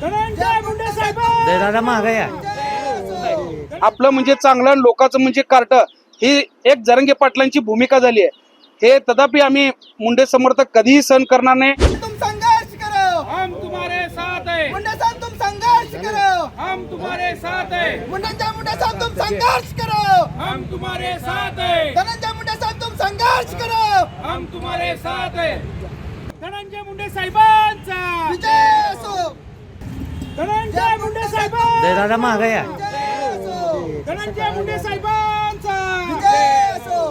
धनंजय मुंडे साहेब! दे दादा या. आपलं म्हणजे चांगलं लोकांचं म्हणजे कार्ट. ही एक जरंगे पाटलांची भूमिका झाली आहे. हे तथापि आम्ही मुंडे समर्थक कधीही सहन करणार नाही. तुम संघर्ष करो! हम तुम्हारे साथ है। मुंडे साहब तुम संघर्ष करो! हम तुम्हारे साथ है। मुंडे मुंडे साहब तुम संघर्ष करो! हम तुम्हारे साथ है। धनंजय मुंडे साहब तुम संघर्ष करो! हम तुम्हारे साथ है। धनंजय मुंडे साहेबांचा विजय! धनंजय मुंडे साहेब दे दादा या. धनंजय मुंडे साहेबांचा! विजय असो!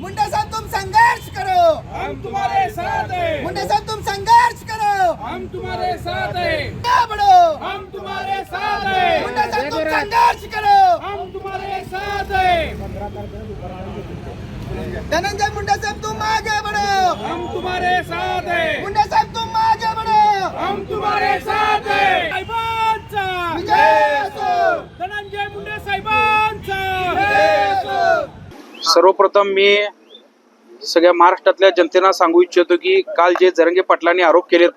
मुंडे साहब तुम संघर्ष करो! हम तुम्हारे साथ है। मुंडे साहब तुम संघर्ष करो! हम तुम्हारे साथ है। क्या बढ़ो हम तुम्हारे साथ है। मुंडे साहब तुम संघर्ष करो! हम तुम्हारे साथ है। धनंजय मुंडे साहब तुम बढ़ो हम तुम्हारे साथ है मुंडे साहब तुम आगे बढ़ो हम तुम्हारे साथ है साहेबांचा विजय असो धनंजय मुंडे साहेबांचा विजय असो सर्वप्रथम मी सगळ्या महाराष्ट्रातल्या जनतेला सांगू इच्छितो की काल जे जरंगे पाटलांनी आरोप केलेत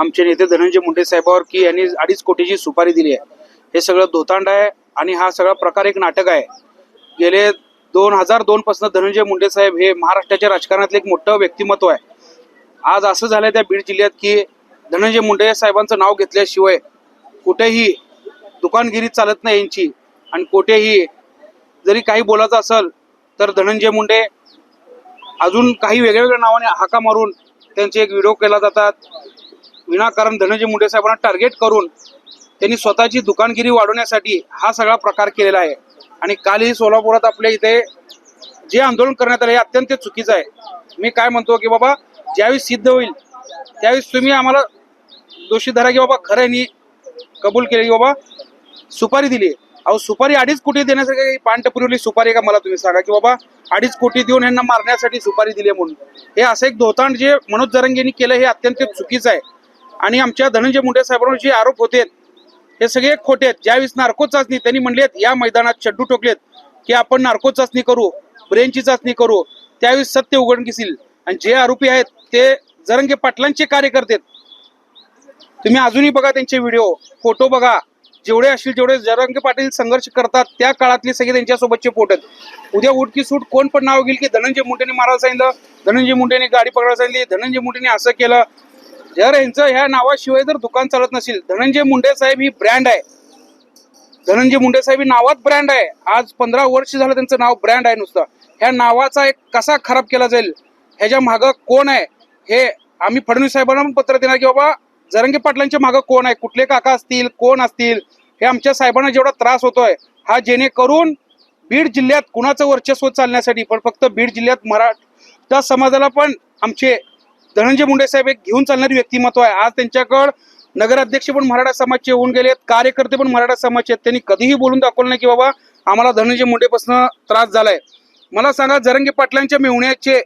आमचे नेते धनंजय मुंडे साहेबावर की यांनी अडीच कोटीची सुपारी दिली आहे. हे सगळं धोतांड आहे आणि हा सगळा प्रकार एक नाटक आहे. गेले दोन हजार दोन पासून धनंजय मुंडे साहेब हे महाराष्ट्राच्या राजकारणातलं एक मोठं व्यक्तिमत्व आहे. आज असं झालंय त्या बीड जिल्ह्यात की धनंजय मुंडे साहेबांचं नाव घेतल्याशिवाय कुठेही दुकानगिरी चालत नाही यांची. आणि कुठेही जरी काही बोलायचं असेल तर धनंजय मुंडे अजून काही वेगळ्या वेगळ्या नावाने हाका मारून त्यांचे एक व्हिडिओ केला जातात. विनाकारण धनंजय मुंडे साहेबांना टार्गेट करून त्यांनी स्वतःची दुकानगिरी वाढवण्यासाठी हा सगळा प्रकार केलेला आहे. आणि कालही सोलापुरात आपल्या इथे जे आंदोलन करण्यात आलं हे अत्यंत चुकीचं आहे. मी काय म्हणतो की बाबा ज्यावेळी सिद्ध होईल त्यावेळेस तुम्ही आम्हाला दोषी धरा की बाबा खरं कबूल केले की बाबा सुपारी दिली अहो सुपारी अडीच कोटी देण्यासाठी काही पान टपरीवरली सुपारी आहे का मला तुम्ही सांगा? की बाबा अडीच कोटी देऊन यांना मारण्यासाठी सुपारी दिली म्हणून. हे असं एक धोतांड जे मनोज जरंगेंनी केलं हे अत्यंत चुकीचं आहे. आणि आमच्या धनंजय मुंडे साहेबांवर जे आरोप होते हे सगळे खोटे आहेत. ज्यावेळेस नार्को चाचणी त्यांनी म्हणले या मैदानात चड्डू टोकलेत की आपण नार्को चाचणी करू ब्रेनची चाचणी करू त्यावेळेस सत्य उघडकीस येईल. आणि जे आरोपी आहेत ते जरंगे पाटलांचे कार्यकर्ते तुम्ही अजूनही बघा त्यांचे व्हिडिओ फोटो बघा. जेवढे असतील जेवढे जरंगे पाटील संघर्ष करतात त्या काळातले सगळे त्यांच्यासोबतचे फोटो उद्या उठकी सूट कोण पण नाव घेईल की धनंजय मुंडेने मारायला सांगितलं धनंजय मुंडेने गाडी पकडायला सांगितली धनंजय मुंडेने असं केलं. जर यांचं ह्या नावाशिवाय जर दुकान चालत नसेल धनंजय मुंडे साहेब ही ब्रँड आहे. धनंजय मुंडे साहेब ही नावात ब्रँड आहे. आज पंधरा वर्ष झालं त्यांचं नाव ब्रँड आहे नुसतं. ह्या नावाचा एक कसा खराब केला जाईल? ह्याच्या मागं कोण आहे? हे आम्ही फडणवीस साहेबांना पण पत्र देणार की बाबा जरंगे पाटलांच्या मागं कोण आहे? कुठले काका असतील? कोण असतील? हे आमच्या साहेबांना जेवढा त्रास होतोय हा जेणेकरून बीड जिल्ह्यात कुणाचं वर्चस्व चालण्यासाठी पण फक्त बीड जिल्ह्यात मराठा समाजाला पण आमचे धनंजय मुंडे साहेब एक घेऊन चालणारी व्यक्तिमत्व आहे. आज त्यांच्याकडं नगराध्यक्ष पण मराठा समाजचे होऊन गेलेत कार्यकर्ते पण मराठा समाजचे आहेत. त्यांनी कधीही बोलून दाखवलं नाही की बाबा आम्हाला धनंजय मुंडेपासून त्रास झालाय. मला सांगा जरंगे पाटलांच्या मेवण्याचे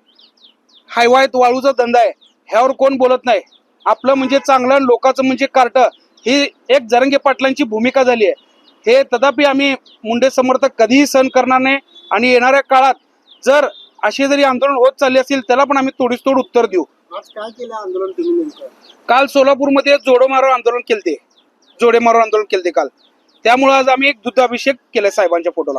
हायवायत वाळूचा धंदा आहे. ह्यावर कोण बोलत नाही? आपलं म्हणजे चांगलं लोकांचं म्हणजे कार्ट ही एक जरंगे पाटलांची भूमिका झाली आहे. हे तथापि आम्ही मुंडे समर्थक कधीही सहन करणार नाही आणि येणाऱ्या काळात जर असे जरी आंदोलन होत चालले असतील त्याला पण आम्ही तोडीस तोड उत्तर देऊ. आज काय केलं आंदोलन तुम्ही नेमकं? काल सोलापूरमध्ये जोडो मारो आंदोलन केलते. जोडे मारो आंदोलन केलते काल. त्यामुळे आज आम्ही एक दुधाभिषेक केलाय साहेबांच्या फोटोला.